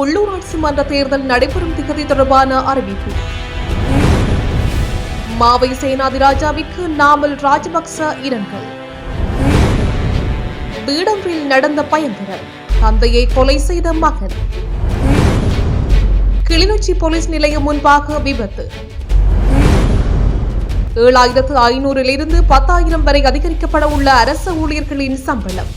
உள்ளூராட்சி மன்ற தேர்தல் நடைபெறும் திகதி தொடர்பான அறிவிப்பு. மாவை சேனாதிராஜாவிற்கு நாமல் ராஜபக்ச இரங்கல். பீடம்பில் நடந்த பயங்கரம் தந்தையை கொலை செய்த மகன். கிளிநொச்சி போலீஸ் நிலையம் முன்பாக விபத்து. ஏழாயிரத்து ஐநூறிலிருந்து பத்தாயிரம் வரை அதிகரிக்கப்பட உள்ள அரசு ஊழியர்களின் சம்பளம்.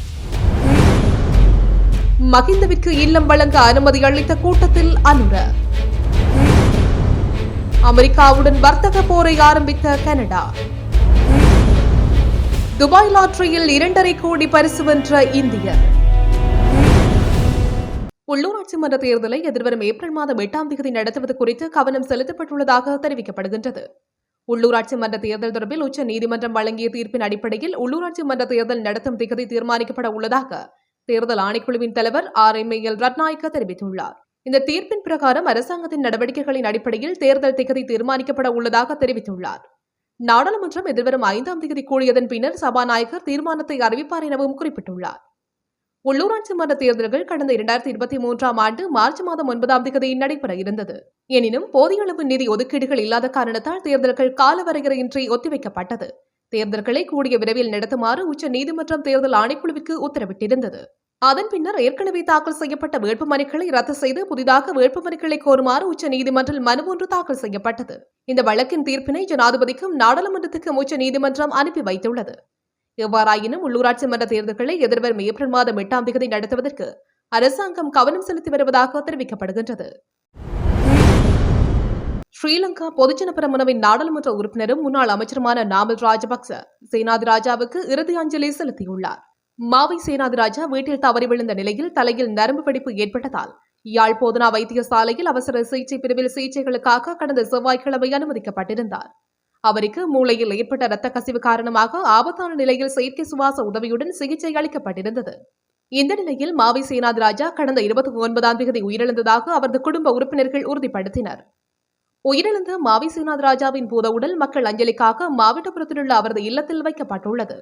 மகிந்தவிற்கு இல்லம் வழங்க அனுமதி அளித்த கூட்டத்தில் அனுர. அமெரிக்காவுடன் வர்த்தக போரை ஆரம்பித்த கனடா. துபாய் லாட்டரியில் இரண்டரை கோடி பரிசு வென்ற இந்தியர். உள்ளூராட்சி மன்ற தேர்தலை எதிர்வரும் ஏப்ரல் மாதம் எட்டாம் தேதி நடத்துவது குறித்து கவனம் செலுத்தப்பட்டுள்ளதாக தெரிவிக்கப்படுகின்றது. உள்ளூராட்சி மன்ற தேர்தல் தொடர்பில் உச்ச நீதிமன்றம் வழங்கிய தீர்ப்பின் அடிப்படையில் உள்ளூராட்சி மன்ற தேர்தல் நடத்தும் திகதி தீர்மானிக்கப்பட உள்ளதாக தேர்தல் ஆணைக்குழுவின் தலைவர் ஆர். எம். எல். ரத்நாயக்கா தெரிவித்துள்ளார். இந்த தீர்ப்பின் பிரகாரம் அரசாங்கத்தின் நடவடிக்கைகளின் அடிப்படையில் தேர்தல் திகதி தீர்மானிக்கப்பட உள்ளதாக தெரிவித்துள்ளார். நாடாளுமன்றம் எதிர்வரும் ஐந்தாம் தேதி கூடியதன் பின்னர் சபாநாயகர் தீர்மானத்தை அறிவிப்பார் எனவும் குறிப்பிட்டுள்ளார். உள்ளூராட்சி மன்ற தேர்தல்கள் கடந்த இரண்டாயிரத்தி இருபத்தி மூன்றாம் ஆண்டு மார்ச் மாதம் ஒன்பதாம் தேதி நடைபெற இருந்தது. எனினும் போதிய அளவு நிதி ஒதுக்கீடுகள் இல்லாத காரணத்தால் தேர்தல்கள் காலவரையறையின்றி ஒத்திவைக்கப்பட்டது. தேர்தல்களை கூடிய விரைவில் நடத்துமாறு உச்ச நீதிமன்றம் தேர்தல் ஆணைக்குழுவிற்கு உத்தரவிட்டிருந்தது. அதன் பின்னர் ஏற்கனவே தாக்கல் செய்யப்பட்ட வேட்புமனுக்களை ரத்து செய்து புதிதாக வேட்புமனுக்களை கோருமாறு உச்ச நீதிமன்றில் மனு ஒன்று தாக்கல் செய்யப்பட்டது. இந்த வழக்கின் தீர்ப்பினை ஜனாதிபதிக்கும் நாடாளுமன்றத்துக்கும் உச்ச நீதிமன்றம் அனுப்பி வைத்துள்ளது. எவ்வாறாயினும் உள்ளூராட்சி மன்ற தேர்தல்களை எதிர்வரும் ஏப்ரல் மாதம் எட்டாம் தேதி நடத்துவதற்கு அரசாங்கம் கவனம் செலுத்தி வருவதாக தெரிவிக்கப்படுகின்றது. ஸ்ரீலங்கா பொதுஜன பிரமுனவின் நாடாளுமன்ற உறுப்பினரும் முன்னாள் அமைச்சருமான நாமல் ராஜபக்ச சேனாதி ராஜாவுக்கு இறுதி அஞ்சலி செலுத்தியுள்ளார். மாவை சேனாதி ராஜா வீட்டில் தவறி விழுந்த நிலையில் தலையில் நரம்பு வெடிப்பு ஏற்பட்டதால் யாழ் போதனா வைத்தியசாலையில் அவசர சிகிச்சை பிரிவில் சிகிச்சைகளுக்காக கடந்த செவ்வாய்க்கிழமை அனுமதிக்கப்பட்டிருந்தார். அவருக்கு மூளையில் ஏற்பட்ட இரத்த கசிவு காரணமாக ஆபத்தான நிலையில் செயற்கை சுவாச உதவியுடன் சிகிச்சை அளிக்கப்பட்டிருந்தது. இந்த நிலையில் மாவை சேனாதி ராஜா கடந்த இருபத்தி ஒன்பதாம் தேதி உயிரிழந்ததாக அவரது குடும்ப உறுப்பினர்கள் உறுதிப்படுத்தினர். உயிரிழந்த மாவி சேனாத் ராஜாவின் பூத உடல் மக்கள் அஞ்சலிக்காக மாவட்டபுரத்தில் உள்ள அவரது இல்லத்தில் வைக்கப்பட்டுள்ளது.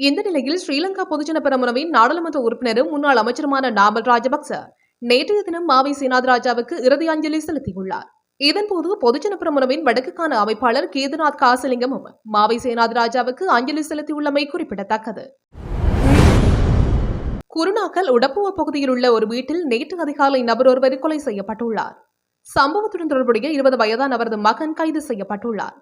இந்த நிலையில் ஸ்ரீலங்கா பொதுஜன பெரமுனவின் நாடாளுமன்ற உறுப்பினரும் முன்னாள் அமைச்சருமான நாமல் ராஜபக்ச நேற்றைய தினம் மாவி சீனாத் ராஜாவுக்கு இறுதி அஞ்சலி செலுத்தியுள்ளார். இதன்போது பொதுஜன பிரமுனவின் வடக்குக்கான அமைப்பாளர் கேதுநாத் காசலிங்கமும் மாவை சேனாத் ராஜாவுக்கு அஞ்சலி செலுத்தியுள்ளமை குறிப்பிடத்தக்கது. குருநாக்கல் உடப்புவ பகுதியில் உள்ள ஒரு வீட்டில் நேற்று அதிகாலை நபர் ஒருவர் கொலை செய்யப்பட்டுள்ளார். சம்பவத்துடன் தொடர்புடைய இருபது வயதான அவரது மகன் கைது செய்யப்பட்டுள்ளார்.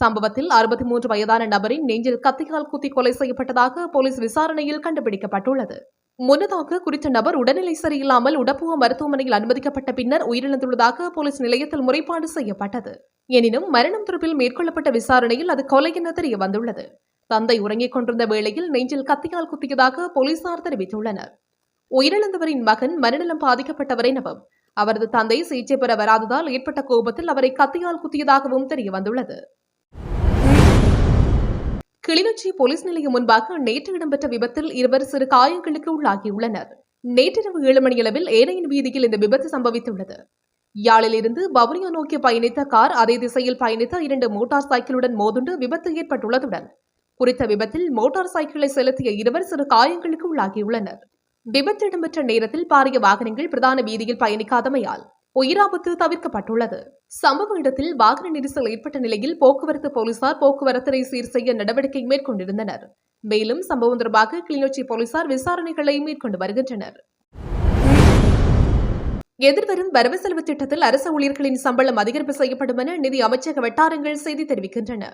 சம்பவத்தில் அறுபத்தி மூன்று வயதான நபரின் நெஞ்சில் கத்தியால் குத்தி கொலை செய்யப்பட்டதாக போலீஸ் விசாரணையில் கண்டுபிடிக்கப்பட்டுள்ளது. முன்னதாக குறித்த நபர் உடல்நிலை சரியில்லாமல் உடப்புவ மருத்துவமனையில் அனுமதிக்கப்பட்ட பின்னர் உயிரிழந்துள்ளதாக போலீஸ் நிலையத்தில் முறைப்பாடு செய்யப்பட்டது. எனினும் மரணம் தொடர்பில் மேற்கொள்ளப்பட்ட விசாரணையில் அது கொலை என தெரிய வந்துள்ளது தந்தை உறங்கிக் கொண்டிருந்த வேளையில் நெஞ்சில் கத்தியால் குத்தியதாக போலீசார் தெரிவித்துள்ளனர். உயிரிழந்தவரின் மகன் மனநலம் பாதிக்கப்பட்டவர் எனவும் அவரது தந்தை சிகிச்சை பெற வராததால் ஏற்பட்ட கோபத்தில் அவரை கத்தியால் குத்தியதாகவும் தெரிய வந்துள்ளது கிளிநொச்சி போலீஸ் நிலையம் முன்பாக நேற்று இடம்பெற்ற விபத்தில் இருவர் சிறு காயங்களுக்கு உள்ளாகியுள்ளனர். நேற்றிரவு ஏழு மணியளவில் ஏனையின் வீதியில் இந்த விபத்து சம்பவித்துள்ளது. யாழிலிருந்து வவுனியா நோக்கி பயணித்த கார் அதே திசையில் பயணித்த இரண்டு மோட்டார் சைக்கிளுடன் மோதுண்டு விபத்து ஏற்பட்டுள்ளதுடன் குறித்த விபத்தில் மோட்டார் சைக்கிளை செலுத்திய இருவர் சிறு காயங்களுக்கு உள்ளாகியுள்ளனர். விபத்து இடம்பெற்ற நேரத்தில் பாரிய வாகனங்கள் பிரதான வீதியில் பயணிக்காதமையால் உயிராபத்து தவிர்க்கப்பட்டுள்ளது. சம்பவ இடத்தில் வாகன நெரிசல் ஏற்பட்ட நிலையில் போக்குவரத்து போலீசார் போக்குவரத்தினை சீர் செய்ய நடவடிக்கை மேற்கொண்டிருந்தனர். மேலும் சம்பவம் தொடர்பாக கிளிநொச்சி போலீசார் விசாரணைகளை மேற்கொண்டு வருகின்றனர். எதிர்வரும் வரவு செலவு திட்டத்தில் அரசு ஊழியர்களின் சம்பளம் அதிகரிப்பு செய்யப்படும் என நிதி அமைச்சக வட்டாரங்கள் செய்தி தெரிவிக்கின்றன.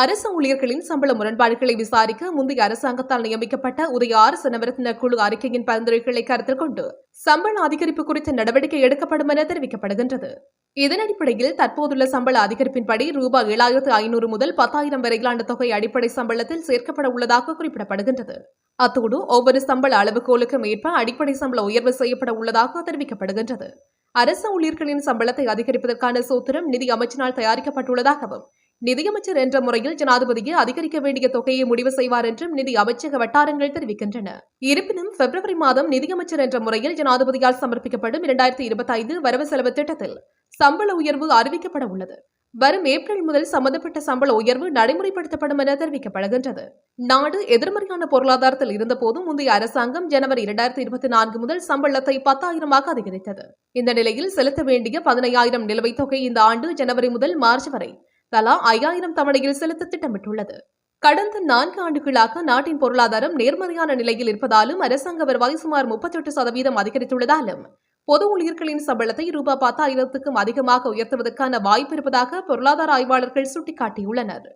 அரசு ஊழியர்களின் சம்பள முரண்பாடுகளை விசாரிக்க முந்தைய அரசாங்கத்தால் நியமிக்கப்பட்ட உதய சனவரத்ன குழு அறிக்கையின் பரிந்துரைகளை கருத்தில் கொண்டு சம்பள அதிகரிப்பு குறித்த நடவடிக்கை எடுக்கப்படும் என தெரிவிக்கப்படுகின்றது. இதன் அடிப்படையில் தற்போதுள்ள சம்பள அதிகரிப்பின்படி ரூபாய் ஏழாயிரத்து ஐநூறு முதல் பத்தாயிரம் வரையிலான தொகை அடிப்படை சம்பளத்தில் சேர்க்கப்பட உள்ளதாக குறிப்பிடப்படுகின்றது. அத்தோடு ஒவ்வொரு சம்பள அளவுகோலுக்கும் ஏற்ப அடிப்படை சம்பள உயர்வு செய்யப்பட உள்ளதாக தெரிவிக்கப்படுகின்றது. அரசு ஊழியர்களின் சம்பளத்தை அதிகரிப்பதற்கான சூத்திரம் நிதி அமைச்சினால் தயாரிக்கப்பட்டுள்ளதாகவும் நிதியமைச்சர் என்ற முறையில் ஜனாதிபதிக்கு அதிகரிக்க வேண்டிய தொகையை முடிவு செய்வார் என்றும் நிதி அமைச்சக வட்டாரங்கள் தெரிவிக்கின்றன. இருப்பினும் பிப்ரவரி மாதம் நிதியமைச்சர் என்ற முறையில் ஜனாதிபதியால் சமர்ப்பிக்கப்படும் இரண்டாயிரத்தி இருபத்தி ஐந்து வரவு செலவு திட்டத்தில் சம்பள உயர்வு அறிவிக்கப்பட உள்ளது. வரும் ஏப்ரல் முதல் சம்பந்தப்பட்ட சம்பள உயர்வு நடைமுறைப்படுத்தப்படும் என தெரிவிக்கப்படுகின்றது. நாடு எதிர்மறையான பொருளாதாரத்தில் இருந்தபோதும் முந்தைய அரசாங்கம் ஜனவரி இரண்டாயிரத்தி இருபத்தி நான்கு முதல் சம்பளத்தை பத்தாயிரமாக அதிகரித்தது. இந்த நிலையில் செலுத்த வேண்டிய பதினையாயிரம் நிலுவைத் தொகை இந்த ஆண்டு ஜனவரி முதல் மார்ச் வரை தலா ஐயாயிரம் தவணையில் செலுத்த திட்டமிட்டுள்ளது. கடந்த நான்கு ஆண்டுகளாக நாட்டின் பொருளாதாரம் நேர்மறையான நிலையில் இருப்பதாலும் அரசாங்க வருவாய் சுமார் முப்பத்தெட்டு சதவீதம் அதிகரித்துள்ளதாலும் பொது ஊழியர்களின் சம்பளத்தை ரூபாய் பத்தாயிரத்துக்கும் அதிகமாக உயர்த்துவதற்கான வாய்ப்பு இருப்பதாக பொருளாதார ஆய்வாளர்கள் சுட்டிக்காட்டியுள்ளனர்.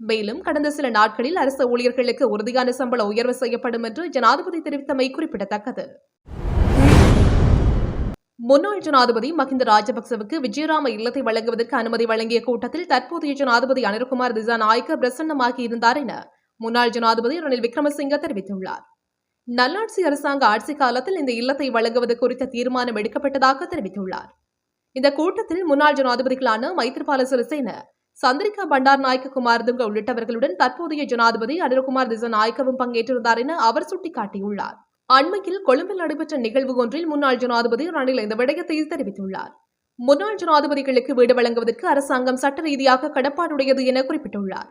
மேலும் கடந்த சில நாட்களில் அரசு ஊழியர்களுக்கு உறுதியான சம்பள உயர்வு செய்யப்படும் என்று ஜனாதிபதி தெரிவித்தமை குறிப்பிடத்தக்கது. முன்னாள் ஜனாதிபதி மஹிந்த ராஜபக்சவுக்கு விஜயராம இல்லத்தை வழங்குவதற்கு அனுமதி வழங்கிய கூட்டத்தில் தற்போதைய ஜனாதிபதி அனில்குமார் திசாநாயக்க பிரசன்னமாகி இருந்தார் என முன்னாள் ஜனாதிபதி ரணில் விக்ரமசிங்க தெரிவித்துள்ளார். நல்லாட்சி அரசாங்க ஆட்சி காலத்தில் இந்த இல்லத்தை வழங்குவது குறித்த தீர்மானம் எடுக்கப்பட்டதாக தெரிவித்துள்ளார். இந்த கூட்டத்தில் முன்னாள் ஜனாதிபதிகளான மைத்ரிபால சிறிசேன சந்திரிகா பண்டார் நாயக்க குமாரதுங்க உள்ளிட்டவர்களுடன் தற்போதைய ஜனாதிபதி அனில்குமார் திசாநாயக்கவும் பங்கேற்றிருந்தார் என அவர் சுட்டிக்காட்டியுள்ளார். அண்மையில் கொழும்பில் நடைபெற்ற நிகழ்வு ஒன்றில் முன்னாள் ஜனாதிபதி ரணில் இந்த விடயத்தை தெரிவித்துள்ளார். முன்னாள் ஜனாதிபதிகளுக்கு வீடு வழங்குவதற்கு அரசாங்கம் சட்ட ரீதியாக கடப்பாடுடையது என குறிப்பிட்டுள்ளார்.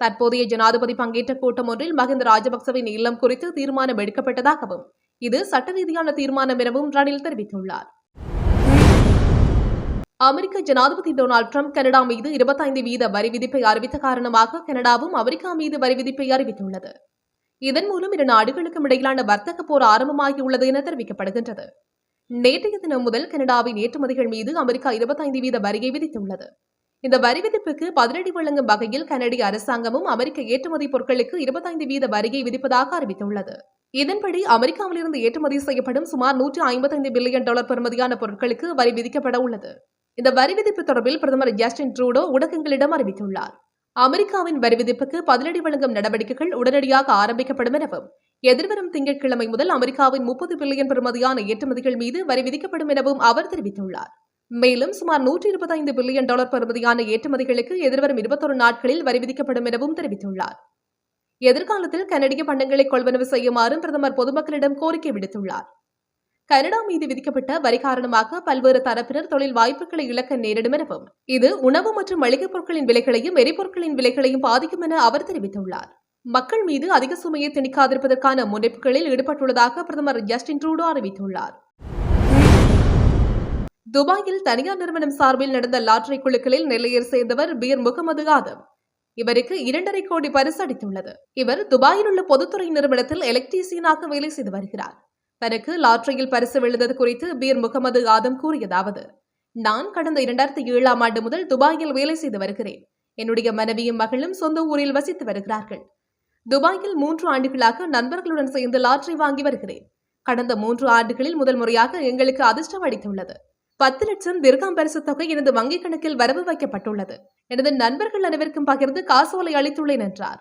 தற்போதைய ஜனாதிபதி பங்கேற்ற கூட்டம் ஒன்றில் மஹிந்த ராஜபக்சவின் இல்லம் குறித்து தீர்மானம் எடுக்கப்பட்டதாகவும் இது சட்ட ரீதியான தீர்மானம் எனவும் ரணில் தெரிவித்துள்ளார். அமெரிக்க ஜனாதிபதி டொனால்டு ட்ரம்ப் கனடா மீது இருபத்தைந்து வீத வரி விதிப்பை அறிவித்த காரணமாக கனடாவும் அமெரிக்கா மீது வரி விதிப்பை அறிவித்துள்ளது. இதன் மூலம் இரு நாடுகளுக்கும் இடையிலான வர்த்தக போர் ஆரம்பமாகியுள்ளது என தெரிவிக்கப்படுகின்றது. நேற்றைய தினம் முதல் கனடாவின் ஏற்றுமதிகள் மீது அமெரிக்கா இருபத்தைந்து வீத வரியை விதித்துள்ளது. இந்த வரி விதிப்புக்கு பதிலடி வழங்கும் வகையில் கனடிய அரசாங்கமும் அமெரிக்க ஏற்றுமதி பொருட்களுக்கு இருபத்தைந்து வீத வரியை விதிப்பதாக அறிவித்துள்ளது. இதன்படி அமெரிக்காவிலிருந்து ஏற்றுமதி செய்யப்படும் சுமார் நூற்று ஐம்பத்தைந்து பில்லியன் டாலர் பெறுமதியான பொருட்களுக்கு வரி விதிக்கப்பட உள்ளது. இந்த வரி விதிப்பு தொடர்பில் பிரதமர் ஜஸ்டின் ட்ரூடோ ஊடகங்களிடம் அறிவித்துள்ளார். அமெரிக்காவின் வரி விதிப்புக்கு பதிலடி வழங்கும் நடவடிக்கைகள் உடனடியாக ஆரம்பிக்கப்படும் எனவும் எதிர்வரும் திங்கட்கிழமை முதல் அமெரிக்காவின் முப்பது பில்லியன் பெறுமதியான ஏற்றுமதிகள் மீது வரி விதிக்கப்படும் எனவும் அவர் தெரிவித்துள்ளார். மேலும் சுமார் நூற்றி இருபத்தைந்து பில்லியன் டாலர் பெறுமதியான ஏற்றுமதிகளுக்கு எதிர்வரும் இருபத்தொரு நாட்களில் வரி விதிக்கப்படும் எனவும் தெரிவித்துள்ளார். எதிர்காலத்தில் கனடிய பண்டங்களை கொள்வனவு செய்யுமாறும் பிரதமர் பொதுமக்களிடம் கோரிக்கை விடுத்துள்ளார். கனடா மீது விதிக்கப்பட்ட வரி காரணமாக பல்வேறு தரப்பினர் தொழில் வாய்ப்புகளை இழக்க நேரிடும் எனவும் இது உணவு மற்றும் மளிகைப் பொருட்களின் விலைகளையும் எரிபொருட்களின் விலைகளையும் பாதிக்கும் என அவர் தெரிவித்துள்ளார். மக்கள் மீது அதிக சுமையை திணிக்காதிருப்பதற்கான முன்னெடுப்புகளில் ஈடுபட்டுள்ளதாக பிரதமர் ஜஸ்டின் ட்ரூடோ அறிவித்துள்ளார். துபாயில் தனியார் நிறுவனம் சார்பில் நடந்த லாட்டரி குழுக்களில் நெல்லையர் சேர்ந்தவர் பீர் முகமது ஆதம். இவருக்கு இரண்டரை கோடி பரிசு அடித்துள்ளது இவர் துபாயில் உள்ள பொதுத்துறை நிறுவனத்தில் எலக்ட்ரீசியனாக வேலை செய்து வருகிறார். தனக்கு லாட்டரியில் பரிசு விழுந்தது குறித்து பீர் முகமது ஆதம் கூறியதாவது நான் கடந்த இரண்டாயிரத்தி ஏழாம் ஆண்டு முதல் துபாயில் வேலை செய்து வருகிறேன். என்னுடைய மனைவியும் மகளும் சொந்த ஊரில் வசித்து வருகிறார்கள். துபாயில் மூன்று ஆண்டுகளாக நண்பர்களுடன் சேர்ந்து லாட்டரி வாங்கி வருகிறேன். கடந்த மூன்று ஆண்டுகளில் முதல் முறையாக எங்களுக்கு அதிர்ஷ்டம் அடித்துள்ளது பத்து லட்சம் திர்காம் பரிசு தொகை எனது வங்கிக் கணக்கில் வரவு வைக்கப்பட்டுள்ளது. எனது நண்பர்கள் அனைவருக்கும் பகிர்ந்து காசோலை அளித்துள்ளேன் என்றார்.